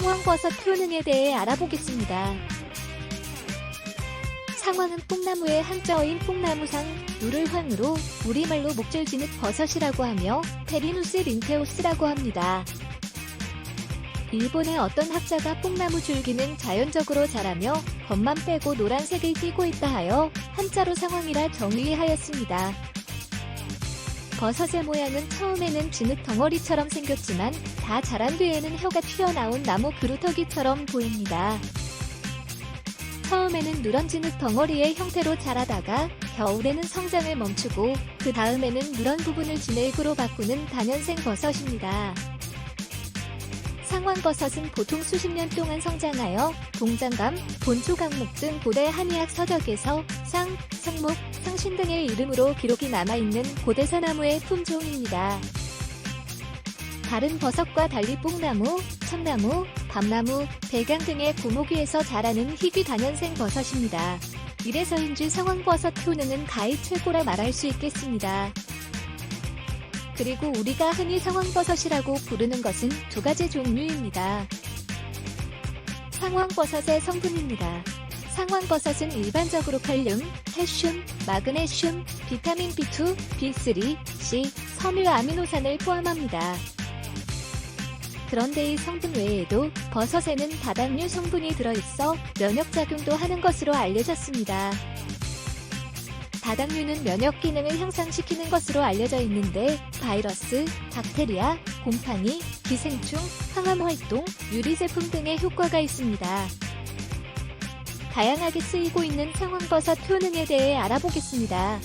상황버섯 효능에 대해 알아보겠습니다. 상황은 뽕나무의 한자어인 뽕나무상, 누를 황으로 우리말로 목줄지는 버섯이라고 하며 페리누스 린테오스라고 합니다. 일본의 어떤 학자가 뽕나무 줄기는 자연적으로 자라며 겉만 빼고 노란색을 띠고 있다 하여 한자로 상황이라 정의하였습니다. 버섯의 모양은 처음에는 진흙 덩어리처럼 생겼지만 다 자란 뒤에는 혀가 튀어나온 나무 그루터기처럼 보입니다. 처음에는 누런 진흙 덩어리의 형태로 자라다가 겨울에는 성장을 멈추고 그 다음에는 누런 부분을 진액으로 바꾸는 단연생 버섯입니다. 상황버섯은 보통 수십 년 동안 성장하여 동장감, 본초강목 등 고대 한의학 서적에서 상, 성목, 상신 등의 이름으로 기록이 남아있는 고대사나무의 품종입니다. 다른 버섯과 달리 뽕나무, 참나무, 밤나무, 백양 등의 고목위에서 자라는 희귀 단연생 버섯입니다. 이래서인지 상황버섯 효능은 가히 최고라 말할 수 있겠습니다. 그리고 우리가 흔히 상황버섯이라고 부르는 것은 두 가지 종류입니다. 상황버섯의 성분입니다. 상황버섯은 일반적으로 칼륨, 칼슘, 마그네슘, 비타민 B2, B3, C, 섬유 아미노산을 포함합니다. 그런데 이 성분 외에도 버섯에는 다당류 성분이 들어있어 면역작용도 하는 것으로 알려졌습니다. 다당류는 면역 기능을 향상시키는 것으로 알려져 있는데 바이러스, 박테리아, 곰팡이, 기생충, 항암 활동, 유리 제품 등의 효과가 있습니다. 다양하게 쓰이고 있는 상황버섯 효능에 대해 알아보겠습니다.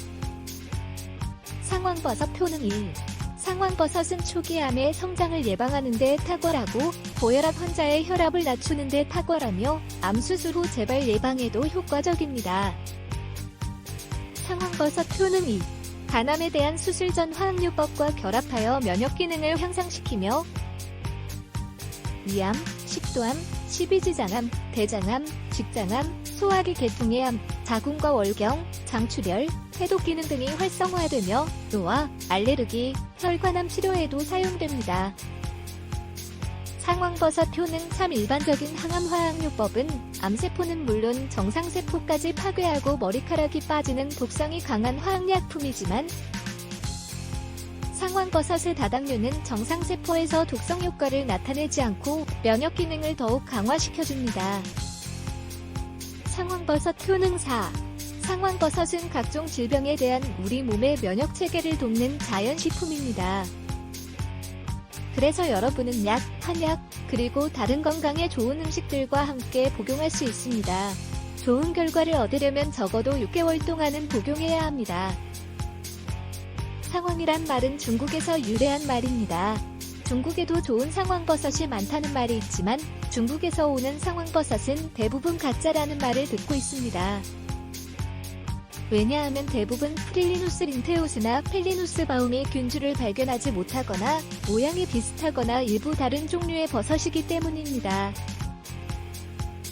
상황버섯 효능 1. 상황버섯은 초기 암의 성장을 예방하는 데 탁월하고 고혈압 환자의 혈압을 낮추는 데 탁월하며 암 수술 후 재발 예방에도 효과적입니다. 상황버섯 효능 2. 간암에 대한 수술 전 화학요법과 결합하여 면역 기능을 향상시키며 위암, 식도암, 십이지장암, 대장암, 직장암, 소화기 계통의 암, 자궁과 월경, 장출혈, 해독 기능 등이 활성화되며 노화, 알레르기, 혈관암 치료에도 사용됩니다. 상황버섯 효능 3 일반적인 항암 화학요법은 암세포는 물론 정상세포까지 파괴하고 머리카락이 빠지는 독성이 강한 화학약품이지만 상황버섯의 다당류는 정상세포에서 독성 효과를 나타내지 않고 면역 기능을 더욱 강화시켜줍니다. 상황버섯 효능 4 상황버섯은 각종 질병에 대한 우리 몸의 면역 체계를 돕는 자연식품입니다. 그래서 여러분은 약, 한약, 그리고 다른 건강에 좋은 음식들과 함께 복용할 수 있습니다. 좋은 결과를 얻으려면 적어도 6개월 동안은 복용해야 합니다. 상황이란 말은 중국에서 유래한 말입니다. 중국에도 좋은 상황버섯이 많다는 말이 있지만 중국에서 오는 상황버섯은 대부분 가짜라는 말을 듣고 있습니다. 왜냐하면 대부분 프릴리누스 린테우스나 펠리누스 바움이 균주를 발견하지 못하거나 모양이 비슷하거나 일부 다른 종류의 버섯이기 때문입니다.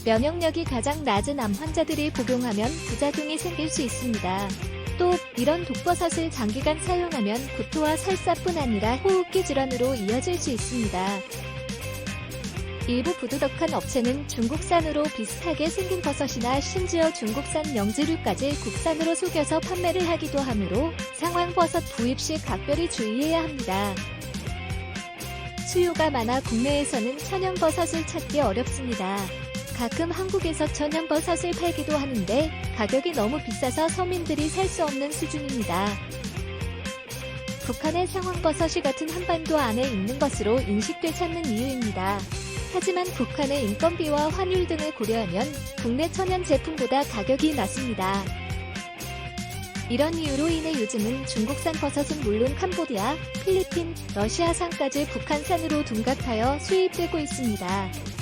면역력이 가장 낮은 암 환자들이 복용하면 부작용이 생길 수 있습니다. 또 이런 독버섯을 장기간 사용하면 구토와 설사뿐 아니라 호흡기 질환으로 이어질 수 있습니다. 일부 부도덕한 업체는 중국산으로 비슷하게 생긴 버섯이나 심지어 중국산 영지류까지 국산으로 속여서 판매를 하기도 하므로 상황버섯 구입 시 각별히 주의해야 합니다. 수요가 많아 국내에서는 천연버섯을 찾기 어렵습니다. 가끔 한국에서 천연버섯을 팔기도 하는데 가격이 너무 비싸서 서민들이 살 수 없는 수준입니다. 북한의 상황버섯이 같은 한반도 안에 있는 것으로 인식되지 않는 이유입니다. 하지만 북한의 인건비와 환율 등을 고려하면 국내 천연 제품보다 가격이 낮습니다. 이런 이유로 인해 요즘은 중국산 버섯은 물론 캄보디아, 필리핀, 러시아산까지 북한산으로 둔갑하여 수입되고 있습니다.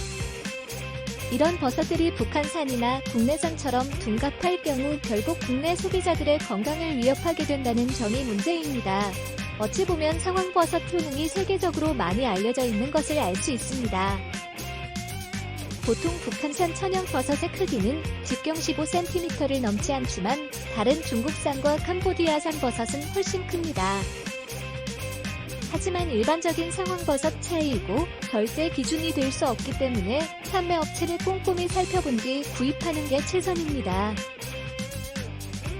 이런 버섯들이 북한산이나 국내산처럼 둔갑할 경우 결국 국내 소비자들의 건강을 위협하게 된다는 점이 문제입니다. 어찌 보면 상황버섯 효능이 세계적으로 많이 알려져 있는 것을 알 수 있습니다. 보통 북한산 천연버섯의 크기는 직경 15cm를 넘지 않지만 다른 중국산과 캄보디아산 버섯은 훨씬 큽니다. 하지만 일반적인 상황버섯 차이이고 절대 기준이 될 수 없기 때문에 판매 업체를 꼼꼼히 살펴본 뒤 구입하는 게 최선입니다.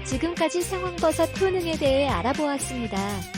지금까지 상황버섯 효능에 대해 알아보았습니다.